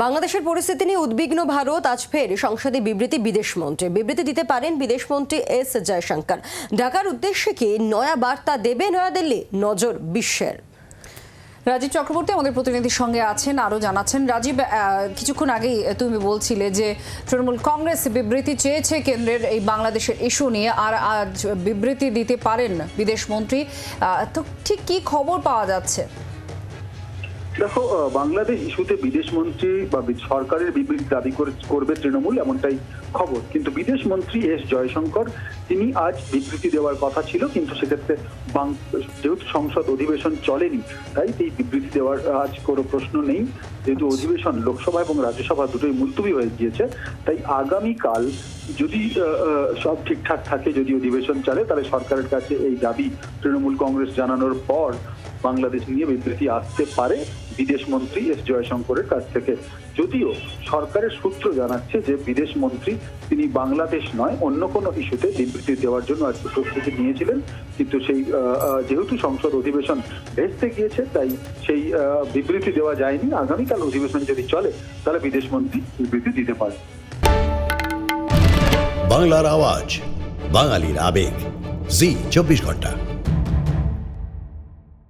বাংলাদেশের পরিস্থিতি নিয়ে উদ্বিগ্ন ভারত আজ ফের সংসদে বিবৃতি বিদেশমন্ত্রী বিবৃতি দিতে পারেন বিদেশমন্ত্রী এস জয়শঙ্কর। ঢাকার উদ্দেশ্যে কি নয়া বার্তা দেবে নয়াদিল্লি নজর বিশ্বের। রাজীব চক্রবর্তী আমাদের প্রতিনিধির সঙ্গে আছেন, আরও জানাচ্ছেন। রাজীব কিছুক্ষণ আগেই তুমি বলছিলে যে তৃণমূল কংগ্রেস বিবৃতি চেয়েছে কেন্দ্রের এই বাংলাদেশের ইস্যু নিয়ে, আর আজ বিবৃতি দিতে পারেন বিদেশমন্ত্রী তো ঠিক কি খবর পাওয়া যাচ্ছে? দেখো বাংলাদেশ ইস্যুতে বিদেশমন্ত্রী বা সরকারের বিবৃতি দাবি করবে তৃণমূল এমনটাই খবর। কিন্তু বিদেশমন্ত্রী এস জয়শঙ্কর, তিনি আজ বিবৃতি দেওয়ার কথা ছিল, কিন্তু সেক্ষেত্রে যেহেতু সংসদ অধিবেশন চলেনি, তাই এই বিবৃতি দেওয়ার আজ কোনো প্রশ্ন নেই। যেহেতু অধিবেশন লোকসভা এবং রাজ্যসভা দুটোই মুলতবি হয়ে গিয়েছে, তাই আগামীকাল যদি সব ঠিকঠাক থাকে, যদি অধিবেশন চলে, তাহলে সরকারের কাছে এই দাবি তৃণমূল কংগ্রেস জানানোর পর বাংলাদেশ নিয়ে বিবৃতি আসতে পারে বিদেশ মন্ত্রী এস জয়শঙ্করের কাছ থেকে। যদিও সরকারের সূত্র জানাচ্ছে যে বিদেশ মন্ত্রী তিনি বাংলাদেশ নয়, অন্য কোনো ইস্যুতে বিবৃতি দেওয়ার জন্য আজকে প্রস্তুতি নিয়েছিলেন। কিন্তু সেই যেহেতু সংসদ অধিবেশন ভেস্তে গিয়েছে, তাই সেই বিবৃতি দেওয়া যায়নি। আগামীকাল অধিবেশন যদি চলে, তাহলে বিদেশ মন্ত্রী বিবৃতি দিতে পারে। বাংলার আওয়াজ, বাঙালির আবেগ। জি, চব্বিশ ঘণ্টা।